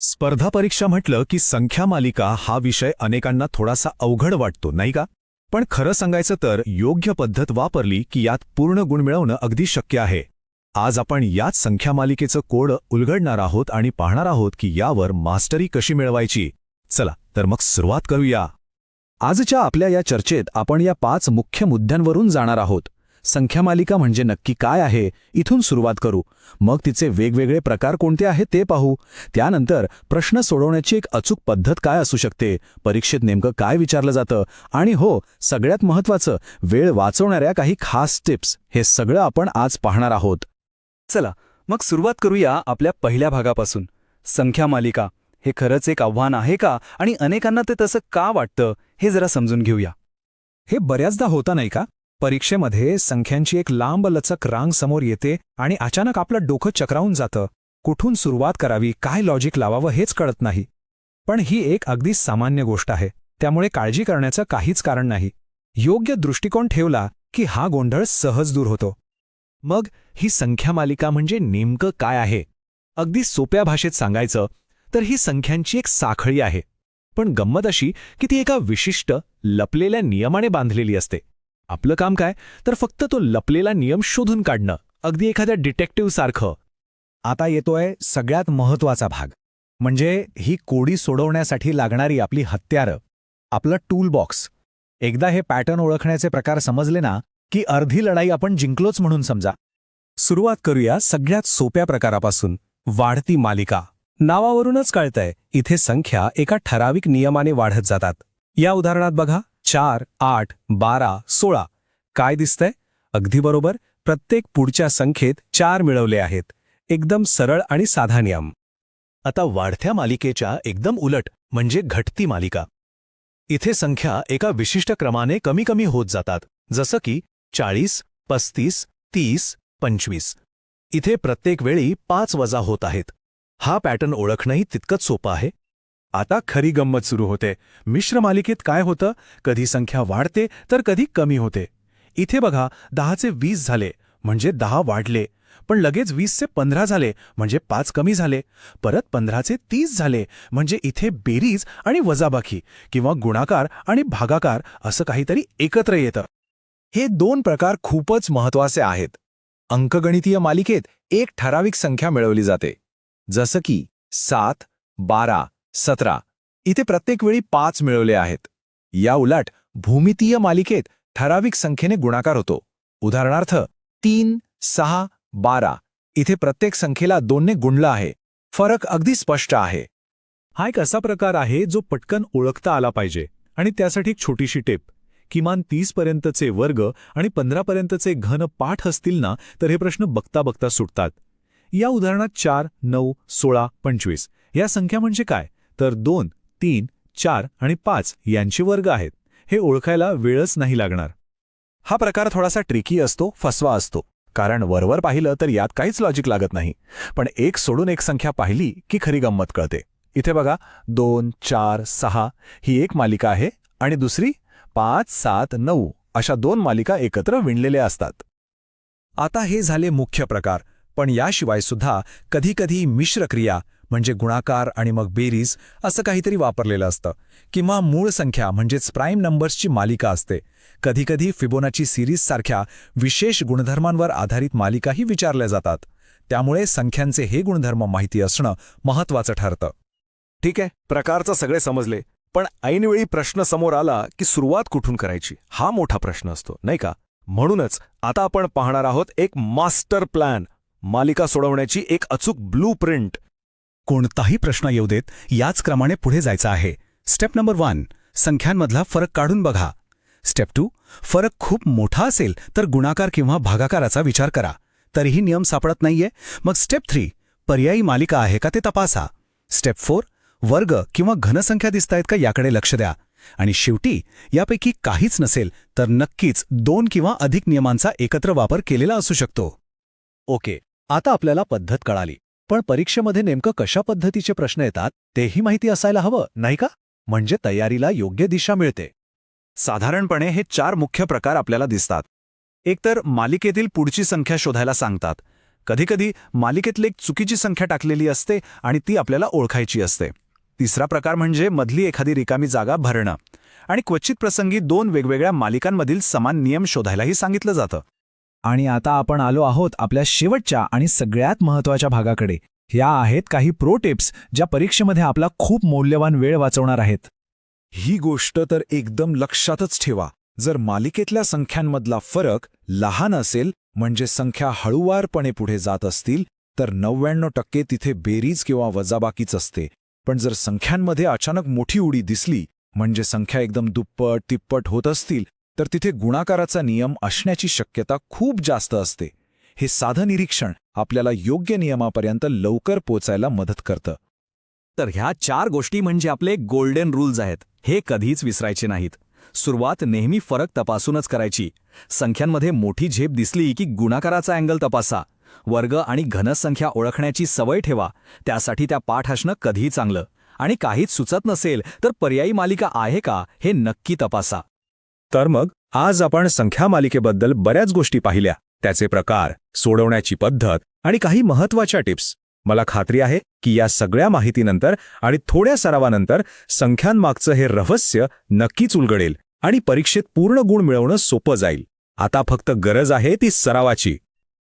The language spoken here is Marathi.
स्पर्धा परीक्षा म्हटलं की संख्या मालिका हा विषय अनेकांना थोडासा अवघड वाटतो नाही का? पण खरं सांगायचं तर योग्य पद्धत वापरली की यात पूर्ण गुण मिळवणं अगदी शक्य आहे. आज आपण याच संख्या मालिकेचं कोड उलगडणार आहोत आणि पाहणार आहोत की यावर मास्टरी कशी मिळवायची. चला तर मग सुरुवात करूया. आजच्या आपल्या या चर्चेत आपण या पाच मुख्य मुद्द्यांवरून जाणार आहोत. संख्यामालिका म्हणजे नक्की काय आहे इथून सुरुवात करू. मग तिचे वेगवेगळे प्रकार कोणते आहेत ते पाहू. त्यानंतर प्रश्न सोडवण्याची एक अचूक पद्धत काय असू शकते परीक्षेत नेमकं काय विचारलं जातं आणि हो सगळ्यात महत्त्वाचं वेळ वाचवणाऱ्या काही खास टिप्स हे सगळं आपण आज पाहणार आहोत. चला मग सुरुवात करूया आपल्या पहिल्या भागापासून. संख्या मालिका हे खरंच एक आव्हान आहे का आणि अनेकांना ते तसं का वाटतं हे जरा समजून घेऊया. हे बऱ्याचदा होता नाही का? परीक्षेमध्ये संख्यांची एक लांब लचक रांग समोर येते आणि अचानक आपलं डोकं चक्रावून जातं. कुठून सुरुवात करावी काय लॉजिक लावावं हेच कळत नाही. पण ही एक अगदी सामान्य गोष्ट आहे. त्यामुळे काळजी करण्याचं काहीच कारण नाही. योग्य दृष्टिकोन ठेवला की हा गोंधळ सहज दूर होतो. मग ही संख्या मालिका म्हणजे नेमकं काय आहे? अगदी सोप्या भाषेत सांगायचं तर ही संख्यांची एक साखळी आहे. पण गंमत अशी की ती एका विशिष्ट लपलेल्या नियमाने बांधलेली असते. आपलं काम काय? तर फक्त तो लपलेला नियम शोधून काढणं. अगदी एखाद्या डिटेक्टिव्ह सारखं. आता येतोय सगळ्यात महत्त्वाचा भाग. म्हणजे ही कोडी सोडवण्यासाठी लागणारी आपली हत्यारं. आपलं टूल बॉक्स एकदा हे पॅटर्न ओळखण्याचे प्रकार समजले ना की अर्धी लढाई आपण जिंकलोच म्हणून समजा. सुरुवात करूया सगळ्यात सोप्या प्रकारापासून. वाढती मालिका. नावावरूनच कळतंय इथे संख्या एका ठराविक नियमाने वाढत जातात. या उदाहरणात बघा. चार आठ बारा सोळा. काय दिसतंय? अगदी बरोबर. प्रत्येक पुढच्या संख्येत चार मिळवले आहेत. एकदम सरळ आणि साधा नियम. आता वाढत्या मालिकेच्या एकदम उलट म्हणजे घटती मालिका. इथे संख्या एका विशिष्ट क्रमाने कमी कमी होत जातात. जसं की चाळीस पस्तीस तीस पंचवीस. इथे प्रत्येक वेळी पाच वजा होत आहेत. हा पॅटर्न ओळखणंही तितकंच सोपं आहे. आता खरी गंमत सुरू होते. मिश्र मालिकेत काय होतं? कधी संख्या वाढते तर कधी कमी होते. इथे बघा दहाचे वीस झाले म्हणजे दहा वाढले. पण लगेच वीसचे पंधरा झाले म्हणजे पाच कमी झाले. परत पंधराचे तीस झाले म्हणजे इथे बेरीज आणि वजाबाकी किंवा गुणाकार आणि भागाकार असं काहीतरी एकत्र येतं. हे दोन प्रकार खूपच महत्त्वाचे आहेत. अंकगणितीय मालिकेत एक ठराविक संख्या मिळवली जाते. जसं की सात बारा सतरा. इथे प्रत्येक वेळी पाच मिळवले आहेत. या उलट भूमितीय मालिकेत ठराविक संख्येने गुणाकार होतो. उदाहरणार्थ तीन सहा बारा. इथे प्रत्येक संख्येला दोनने गुणलं आहे. फरक अगदी स्पष्ट आहे. हा एक असा प्रकार आहे जो पटकन ओळखता आला पाहिजे आणि त्यासाठी एक छोटीशी टेप. किमान तीस पर्यंतचे वर्ग आणि पंधरा पर्यंतचे घन पाठ असतील ना तर हे प्रश्न बघता बघता सुटतात. या उदाहरणात चार नऊ सोळा पंचवीस. या संख्या म्हणजे काय? तर दोन तीन चार आणि पाच यांचे वर्ग आहेत. हे ओळखायला वेळच नाही लागणार. हा प्रकार थोडासा ट्रिकी असतो फसवा असतो. कारण वरवर पाहिलं तर यात काहीच लॉजिक लागत नाही. पण एक सोडून एक संख्या पाहिली की खरी गंमत कळते. इथे बघा दोन चार सहा ही एक मालिका आहे आणि दुसरी पाच सात नऊ अशा दोन मालिका एकत्र विणलेल्या असतात. आता हे झाले मुख्य प्रकार. पण याशिवाय सुद्धा कधीकधी मिश्रक्रिया म्हणजे गुणाकार आणि मग बेरीज असं काहीतरी वापरलेलं असतं. किंवा मूळ संख्या म्हणजेच प्राईम नंबर्सची मालिका असते. कधीकधी फिबोनाची सिरीजसारख्या विशेष गुणधर्मांवर आधारित मालिकाही विचारल्या जातात. त्यामुळे संख्यांचे हे गुणधर्म माहिती असणं महत्वाचं ठरतं. ठीक आहे प्रकारचं सगळे समजले. पण ऐनवेळी प्रश्न समोर आला की सुरुवात कुठून करायची? हा मोठा प्रश्न असतो नाही का? म्हणूनच आता आपण पाहणार आहोत एक मास्टर प्लॅन. मालिका सोडवण्याची एक अचूक ब्लू प्रिंट. कोणताही प्रश्न येऊ देत याच क्रमाने पुढे जायचं आहे. स्टेप नंबर वन संख्यांमधला फरक काढून बघा. स्टेप टू फरक खूप मोठा असेल तर गुणाकार किंवा भागाकाराचा विचार करा. तरीही नियम सापडत नाहीये. मग स्टेप थ्री पर्यायी मालिका आहे का ते तपासा. स्टेप फोर वर्ग किंवा घनसंख्या दिसतायत का याकडे लक्ष द्या. आणि शेवटी यापैकी काहीच नसेल तर नक्कीच दोन किंवा अधिक नियमांचा एकत्र वापर केलेला असू शकतो. ओके आता आपल्याला पद्धत कळाली. पण परीक्षेमध्ये नेमकं कशा पद्धतीचे प्रश्न येतात तेही माहिती असायला हवं नाही का? म्हणजे तयारीला योग्य दिशा मिळते. साधारणपणे हे चार मुख्य प्रकार आपल्याला दिसतात. एकतर मालिकेतील पुढची संख्या शोधायला सांगतात. कधीकधी मालिकेतली एक चुकीची संख्या टाकलेली असते आणि ती आपल्याला ओळखायची असते. तिसरा प्रकार म्हणजे मधली एखादी रिकामी जागा भरणं. आणि क्वचित प्रसंगी दोन वेगवेगळ्या मालिकांमधील समान नियम शोधायलाही सांगितलं जातं. आणि आता आपण आलो आहोत आपल्या शेवटच्या आणि सगळ्यात महत्त्वाच्या भागाकडे. ह्या आहेत काही प्रो टिप्स ज्या परीक्षेमध्ये आपला खूप मौल्यवान वेळ वाचवणार आहेत. ही गोष्ट तर एकदम लक्षातच ठेवा. जर मालिकेतल्या संख्यांमधला फरक लहान असेल म्हणजे संख्या हळूवारपणे पुढे जात असतील तर नव्याण्णव टक्के तिथे बेरीज किंवा वजाबाकीच असते. पण जर संख्यांमध्ये अचानक मोठी उडी दिसली म्हणजे संख्या एकदम दुप्पट तिप्पट होत असतील तर तिथे गुणाकाराचा नियम असण्याची शक्यता खूप जास्त असते. हे साधं निरीक्षण आपल्याला योग्य नियमापर्यंत लवकर पोचायला मदत करतं. तर ह्या चार गोष्टी म्हणजे आपले गोल्डन रूल्स आहेत हे कधीच विसरायचे नाहीत. सुरुवात नेहमी फरक तपासूनच करायची. संख्यांमध्ये मोठी झेप दिसली की गुणाकाराचा अँगल तपासा. वर्ग आणि घनसंख्या ओळखण्याची सवय ठेवा. त्यासाठी त्या पाठ असणं कधीही चांगलं. आणि काहीच सुचत नसेल तर पर्यायी मालिका आहे का हे नक्की तपासा. तर मग आज आपण संख्या मालिकेबद्दल बऱ्याच गोष्टी पाहिल्या. त्याचे प्रकार सोडवण्याची पद्धत आणि काही महत्त्वाच्या टिप्स. मला खात्री आहे की या सगळ्या माहितीनंतर आणि थोड्या सरावानंतर संख्यांमागचं हे रहस्य नक्कीच उलगडेल आणि परीक्षेत पूर्ण गुण मिळवणं सोपं जाईल. आता फक्त गरज आहे ती सरावाची.